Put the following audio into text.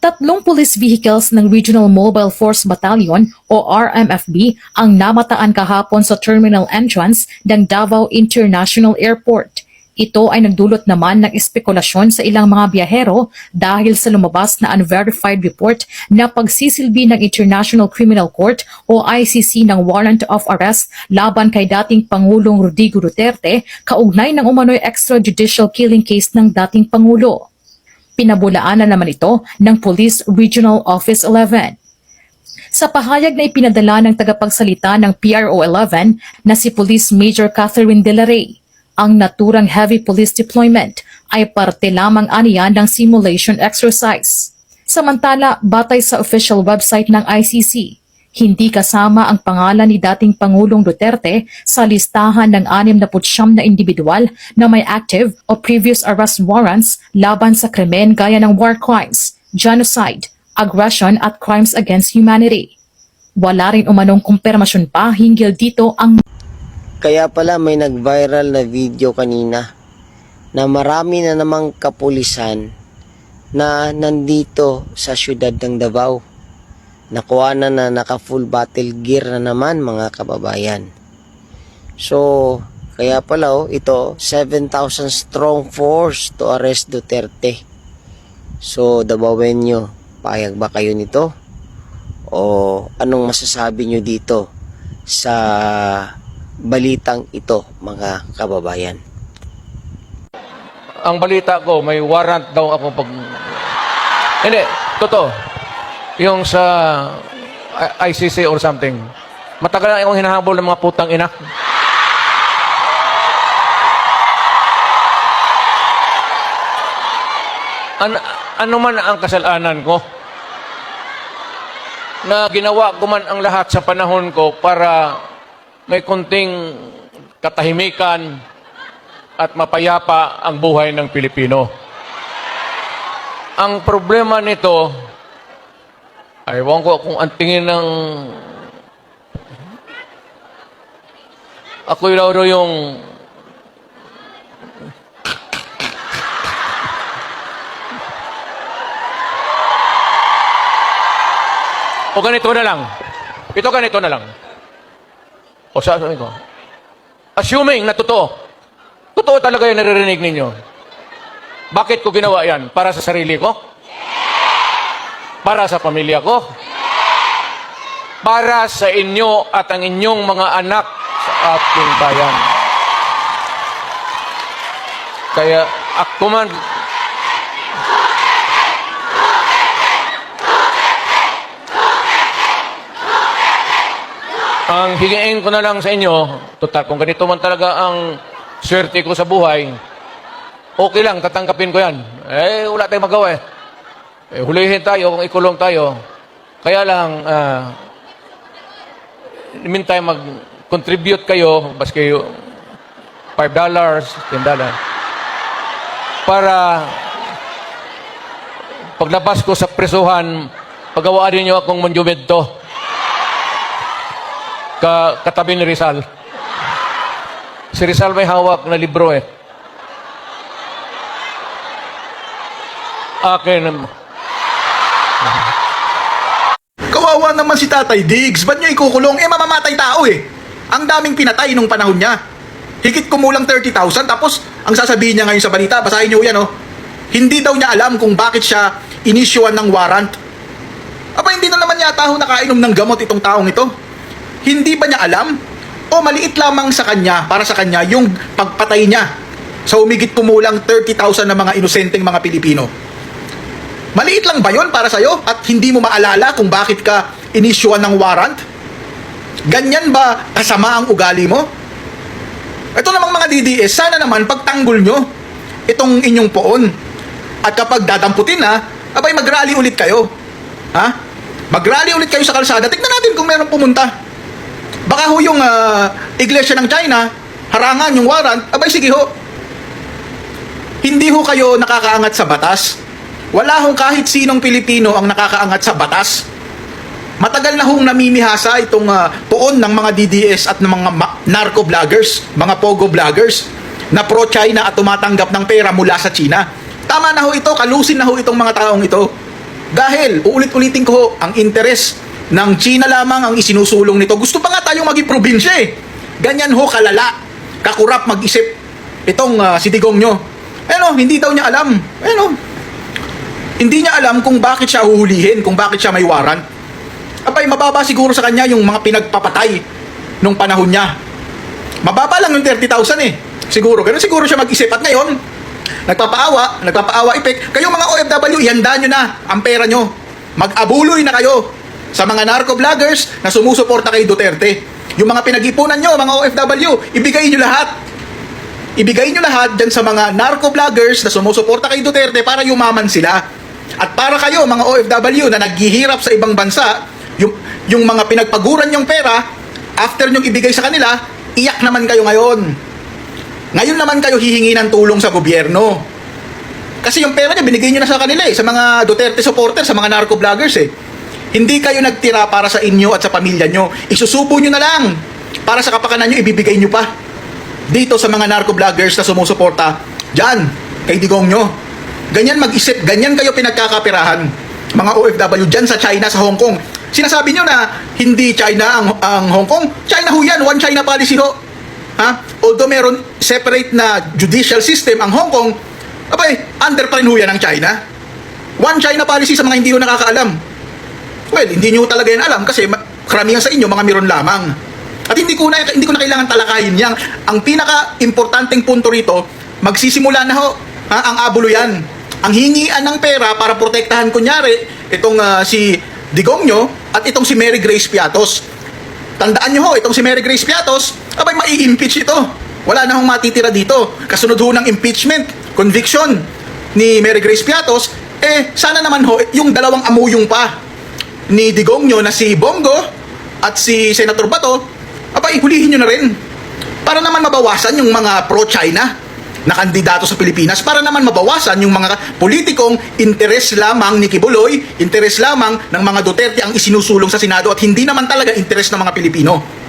Tatlong police vehicles ng Regional Mobile Force Battalion o RMFB ang namataan kahapon sa terminal entrance ng Davao International Airport. Ito ay nagdulot naman ng espekulasyon sa ilang mga biyahero dahil sa lumabas na unverified report na pagsisilbi ng International Criminal Court o ICC ng warrant of arrest laban kay dating Pangulong Rodrigo Duterte kaugnay ng umano'y extrajudicial killing case ng dating Pangulo. Pinabulaanan naman ito ng Police Regional Office 11. Sa pahayag na ipinadala ng tagapagsalita ng PRO 11 na si Police Major Catherine De Rey, ang naturang heavy police deployment ay parte lamang aniya ng simulation exercise. Samantala, batay sa official website ng ICC, hindi kasama ang pangalan ni dating Pangulong Duterte sa listahan ng 69 na individual na may active o previous arrest warrants laban sa krimen gaya ng war crimes, genocide, aggression at crimes against humanity. Wala rin umanong kumpirmasyon pa hinggil dito ang Kaya pala may nag-viral na video kanina na marami na namang kapulisan na nandito sa syudad ng Davao. Nakuha na na naka full battle gear na naman mga kababayan. So, kaya pala oh, ito 7,000 strong force to arrest Duterte. So, Davaoenyo, payag ba kayo nito? O anong masasabi nyo dito sa balitang ito mga kababayan? ang balita ko, may warrant daw ako pag... Hindi, totoo. Yung sa ICC or something. Matagal na akong hinahabol ng mga putang ina. An ano man ang kasalanan ko? Na ginawa ko man ang lahat sa panahon ko para may kunting katahimikan, at mapayapa ang buhay ng Pilipino. Ang problema nito, aywan ko kung ang tingin ng ako raw raw yung o ganito na lang. Ito ganito na lang. O sasabihin ko. Assuming na totoo, Totoo talaga yung naririnig ninyo. Bakit ko ginawa yan? Para sa sarili ko? Para sa pamilya ko? Para sa inyo at ang inyong mga anak sa ating bayan. Kaya ako man ang higain ko na lang sa inyo, total, kung ganito man talaga ang swerte ko sa buhay, okay lang, tatanggapin ko yan. Eh, wala tayong magawa eh. Eh hulihin tayo kung ikulong tayo. Kaya lang, uh, meantime, mag-contribute kayo, bas kayo, $5, $10, para paglabas ko sa presuhan, pagawaan niyo akong monumento ka katabi ni Rizal. Si Rizal may hawak na libro eh. Akin. Kawawa naman si Tatay Diggs. Ba't niya ikukulong? Eh, mamamatay tao eh. Ang daming pinatay nung panahon niya. Higit kumulang 30,000. Tapos, ang sasabihin niya ngayon sa balita, basahin niyo yan, oh. Hindi daw niya alam kung bakit siya inisyuan ng warrant. Aba, hindi na naman yata ho nakainom ng gamot itong taong ito. Hindi ba niya alam? O maliit lamang sa kanya, para sa kanya, yung pagpatay niya sa umigit kumulang 30,000 na mga inosenteng mga Pilipino. Maliit lang ba yon para sa'yo at hindi mo maalala kung bakit ka inisyuan ng warrant? Ganyan ba kasama ang ugali mo? Ito namang mga DDS, sana naman pagtanggol nyo itong inyong poon. At kapag dadamputin na, abay mag-rally ulit kayo. Ha? Mag-rally ulit kayo sa kalsada. Tignan natin kung meron pumunta. Baka ho yung ah, iglesia ng China, harangan yung warrant, abay sige ho. Hindi ho kayo nakakaangat sa batas. Wala hong kahit sinong Pilipino ang nakakaangat sa batas. Matagal na hong namimihasa itong ah, poon ng mga DDS at ng mga narco vloggers, mga pogo vloggers na pro-China at tumatanggap ng pera mula sa China. Tama na ho ito, kalusin na ho itong mga taong ito. Dahil, uulit-ulitin ko ang interes ng China lamang ang isinusulong nito. Gusto pa nga tayong maging probinsya eh. Ganyan ho kalala, kakurap mag-isip itong ah, si nyo. Ano, hindi daw niya alam. Ano, hindi niya alam kung bakit siya huhulihin, kung bakit siya may warrant. Abay, mababa siguro sa kanya yung mga pinagpapatay nung panahon niya. Mababa lang yung 30,000 eh. Siguro, ganun siguro siya mag-isip. At ngayon, nagpapaawa, nagpapaawa epek. Kayong mga OFW, ihanda nyo na ang pera nyo. Mag-abuloy na kayo sa mga narco-vloggers na sumusuporta kay Duterte. Yung mga pinag-ipunan nyo, mga OFW, ibigay nyo lahat. Ibigay nyo lahat dyan sa mga narco-vloggers na sumusuporta kay Duterte para yumaman sila. At para kayo, mga OFW na naghihirap sa ibang bansa, yung, yung mga pinagpaguran yung pera, after nyong ibigay sa kanila, iyak naman kayo ngayon. Ngayon naman kayo hihingi ng tulong sa gobyerno. Kasi yung pera niya, binigay niyo na sa kanila eh, sa mga Duterte supporters, sa mga narco-vloggers eh. Hindi kayo nagtira para sa inyo at sa pamilya nyo. Isusubo nyo na lang. Para sa kapakanan nyo, ibibigay nyo pa. Dito sa mga narco-vloggers na sumusuporta, dyan, kay Digong nyo. Ganyan mag-isip, ganyan kayo pinagkakapirahan. Mga OFW dyan sa China, sa Hong Kong. Sinasabi nyo na hindi China ang, ang Hong Kong. China ho yan, one China policy ho. Ha? Although meron separate na judicial system ang Hong Kong, abay, under pa rin ho yan ang China. One China policy sa mga hindi ho nakakaalam. Well, hindi nyo talaga yan alam kasi karamihan sa inyo mga miron lamang. At hindi ko na hindi ko na kailangan talakayin yan. Ang pinaka-importanteng punto rito, magsisimula na ho ha, ang abulo yan. Ang hingian ng pera para protektahan kunyari itong ah, si Digong nyo at itong si Mary Grace Piatos. Tandaan nyo ho, itong si Mary Grace Piatos, abay mai-impeach ito. Wala na hong matitira dito. Kasunod ho ng impeachment, conviction ni Mary Grace Piatos, eh sana naman ho, yung dalawang amuyong pa ni Digong nyo na si Bongo at si Senator Bato, abay hulihin nyo na rin. Para naman mabawasan yung mga pro-China na kandidato sa Pilipinas para naman mabawasan yung mga politikong interes lamang ni Kibuloy, interes lamang ng mga Duterte ang isinusulong sa Senado at hindi naman talaga interes ng mga Pilipino.